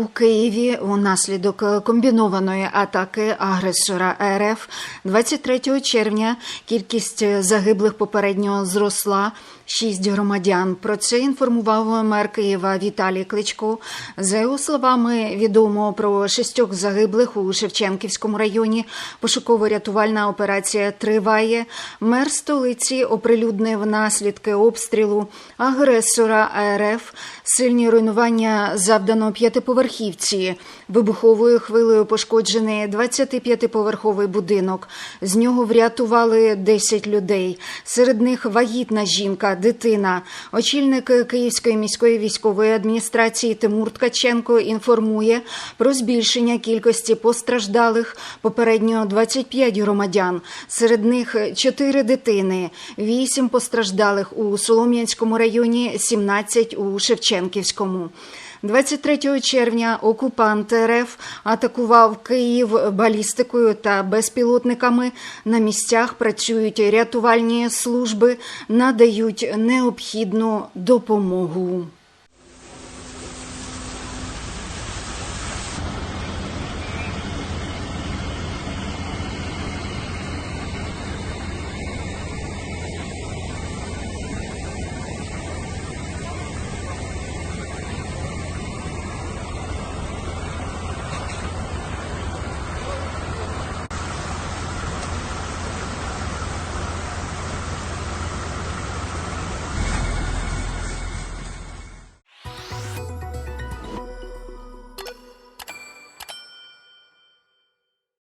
У Києві унаслідок комбінованої атаки агресора РФ 23 червня кількість загиблих попередньо зросла. Шість громадян. Про це інформував мер Києва Віталій Кличко. За його словами, відомо про шістьох загиблих у Шевченківському районі. Пошуково-рятувальна операція триває. Мер столиці оприлюднив наслідки обстрілу агресора РФ. Сильні руйнування завдано п'ятиповерхівці. Вибуховою хвилею пошкоджений 25-поверховий будинок. З нього врятували 10 людей. Серед них вагітна жінка, дитина. Очільник Київської міської військової адміністрації Тимур Ткаченко інформує про збільшення кількості постраждалих. Попередньо 25 громадян. Серед них 4 дитини, 8 постраждалих у Солом'янському районі, 17 у Шевченківському. 23 червня окупант РФ атакував Київ балістикою та безпілотниками. На місцях працюють рятувальні служби, надають необхідну допомогу.